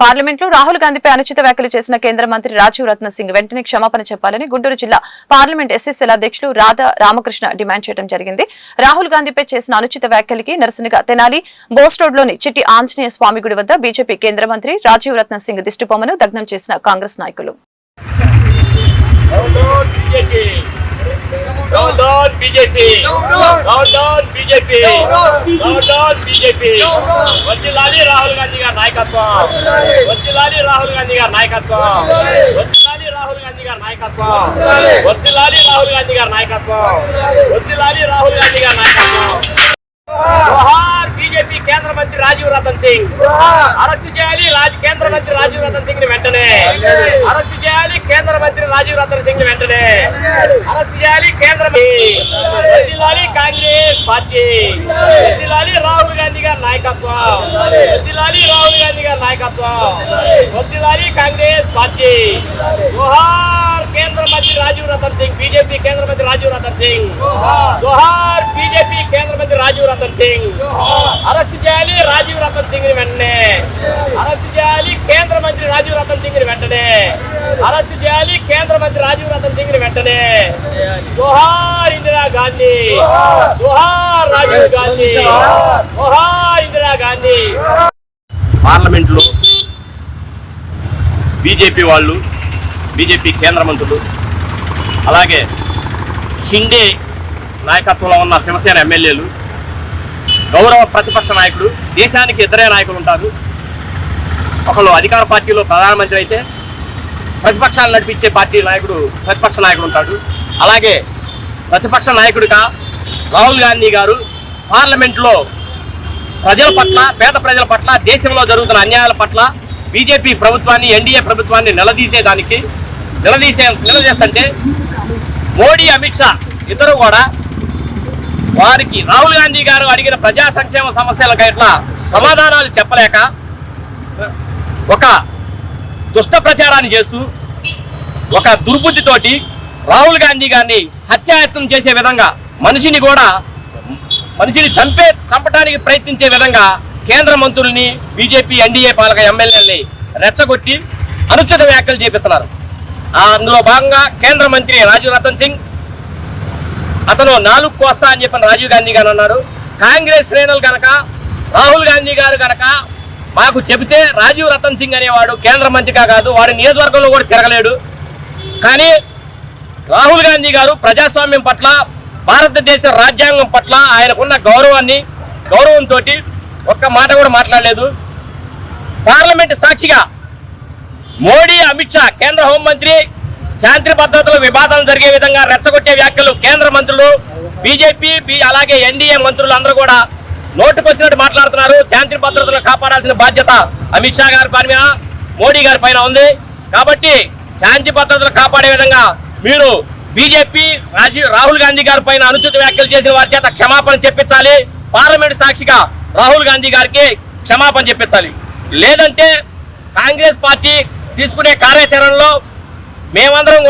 పార్లమెంట్లో రాహుల్ గాంధీపై అనుచిత వ్యాఖ్యలు చేసిన కేంద్ర మంత్రి రాజీవ్ రత్న సింగ్ వెంటనే క్షమాపణ చెప్పాలని గుంటూరు జిల్లా పార్లమెంట్ ఎస్ఎస్ఎల్ అధ్యక్షులు రాధా రామకృష్ణ డిమాండ్ చేయడం జరిగింది. రాహుల్ గాంధీపై చేసిన అనుచిత వ్యాఖ్యలకి నిరసనగా తెనాలి బోస్ రోడ్లోని చిట్టి ఆంజనేయ స్వామి గుడి వద్ద బీజేపీ కేంద్ర మంత్రి రాజీవ్ రత్న సింగ్ దిష్టిబొమ్మను దగ్నం చేసిన కాంగ్రెస్ నాయకులు. Down down BJP. వజ్జిలాలి Rahul Gandhi గారి నాయకత్వం. వజ్జిలాలి. రాహుల్ గాంధీ గారి నాయకత్వం. వజ్జిలాలి. రాహుల్ గాంధీ గారి నాయకత్వం. వజ్జిలాలి. రాహుల్ గాంధీ గారి నాయకత్వం. వజ్జిలాలి. రాహుల్ గాంధీ గారి నాయకత్వం. జోహార్ బీజేపీ కేంద్ర మంత్రి రాజీవ్ రతన్ సింగ్. అరెస్ట్ చేయాలి రాజ్ కేంద్ర మంత్రి రాజీవ్ రతన్ సింగ్ని వెంటనే. అరెస్ట్ చేయాలి కేంద్ర మంత్రి రాజీవ్ రతన్ సింగ్ని వెంటనే. అరెస్ట్ చేయాలి కేంద్ర మంత్రి. పార్టీ వదిలాలి రాహుల్ గాంధీ గారి నాయకత్వం వదిలాలి రాహుల్ గాంధీ గారి నాయకత్వం వదిలాలి కాంగ్రెస్ పార్టీ జోహార్ కేంద్ర మంత్రి రాజీవ్ రతన్ సింగ్ బీజేపీ కేంద్ర మంత్రి రాజీవ్ రతన్ సింగ్ జోహార్ బీజేపీ కేంద్ర మంత్రి రాజీవ్ రతన్ సింగ్ అరెస్ట్ చేయాలి రాజీవ్ రతన్ సింగ్ని వెంటనే అరెస్ట్ చేయాలి కేంద్ర మంత్రి రాజీవ్ రతన్ సింగ్ని వెంటనే అరెస్ట్ చేయాలి కేంద్ర మంత్రి రాజీవ్ రతన్ సింగ్ని వెంటనే జోహార్ ఇందిరా గాంధీ. జోహార్. రాజీవ్ గాంధీ. జోహార్. ఇందిరా గాంధీ. పార్లమెంట్లో బీజేపీ వాళ్ళు బీజేపీ కేంద్ర మంత్రులు అలాగే షిండే నాయకత్వంలో ఉన్న శివసేన ఎమ్మెల్యేలు గౌరవ ప్రతిపక్ష నాయకుడు దేశానికి ఇద్దరే నాయకులు ఉంటారు. ఒకళ్ళు అధికార పార్టీలో ప్రధానమంత్రి అయితే ప్రతిపక్షాలు నడిపించే పార్టీ నాయకుడు ప్రతిపక్ష నాయకుడు ఉంటాడు. అలాగే ప్రతిపక్ష నాయకుడిగా రాహుల్ గాంధీ గారు పార్లమెంట్లో ప్రజల పట్ల పేద ప్రజల పట్ల దేశంలో జరుగుతున్న అన్యాయాల పట్ల బీజేపీ ప్రభుత్వాన్ని ఎన్డీఏ ప్రభుత్వాన్ని నిలదీసేదానికి నిలదీసే నిలదీస్తుంటే మోడీ అమిత్ షా ఇద్దరు కూడా వారికి రాహుల్ గాంధీ గారు అడిగిన ప్రజా సంక్షేమ సమస్యలకు ఇట్లా సమాధానాలు చెప్పలేక ఒక దుష్ట ప్రచారాన్ని చేస్తూ ఒక దుర్బుద్ధితోటి రాహుల్ గాంధీ గారిని హత్యాయత్నం చేసే విధంగా మనిషిని కూడా మనిషిని చంపే చంపడానికి ప్రయత్నించే విధంగా కేంద్ర మంత్రుల్ని బీజేపీ ఎన్డీఏ పాలక ఎమ్మెల్యేలని రెచ్చగొట్టి అనుచిత వ్యాఖ్యలు చేపిస్తున్నారు. అందులో భాగంగా కేంద్ర మంత్రి రాజీవ్ రతన్ సింగ్ అతను నాలుగు కోస్తా అని చెప్పిన రాజీవ్ గాంధీ గారు అన్నారు. కాంగ్రెస్ శ్రేణులు గనక రాహుల్ గాంధీ గారు గనక మాకు చెబితే రాజీవ్ రతన్ సింగ్ అనేవాడు కేంద్ర మంత్రిగా కాదు వాడి నియోజకవర్గంలో కూడా తిరగలేడు. కానీ రాహుల్ గాంధీ గారు ప్రజాస్వామ్యం పట్ల భారతదేశ రాజ్యాంగం పట్ల ఆయనకున్న గౌరవాన్ని గౌరవంతో ఒక్క మాట కూడా మాట్లాడలేదు. పార్లమెంట్ సాక్షిగా మోడీ అమిత్ షా కేంద్ర హోంమంత్రి శాంతి భద్రతలో వివాదాలు జరిగే విధంగా రెచ్చగొట్టే వ్యాఖ్యలు కేంద్ర మంత్రులు బీజేపీ బి- అలాగే ఎన్డీఏ మంత్రులు అందరూ కూడా నోటుకొచ్చినట్టు మాట్లాడుతున్నారు. శాంతి భద్రతలు కాపాడాల్సిన బాధ్యత అమిత్ షా గారి పైన మోడీ గారి పైన ఉంది. కాబట్టి శాంతి భద్రతలు కాపాడే విధంగా మీరు బీజేపీ రాజీవ్ రాహుల్ గాంధీ గారి పైన అనుచిత వ్యాఖ్యలు చేసిన వారి చేత క్షమాపణ చెప్పించాలి. పార్లమెంట్ సాక్షిగా రాహుల్ గాంధీ గారికి క్షమాపణ చెప్పించాలి. లేదంటే కాంగ్రెస్ పార్టీ తీసుకునే కార్యాచరణలో మేమందరం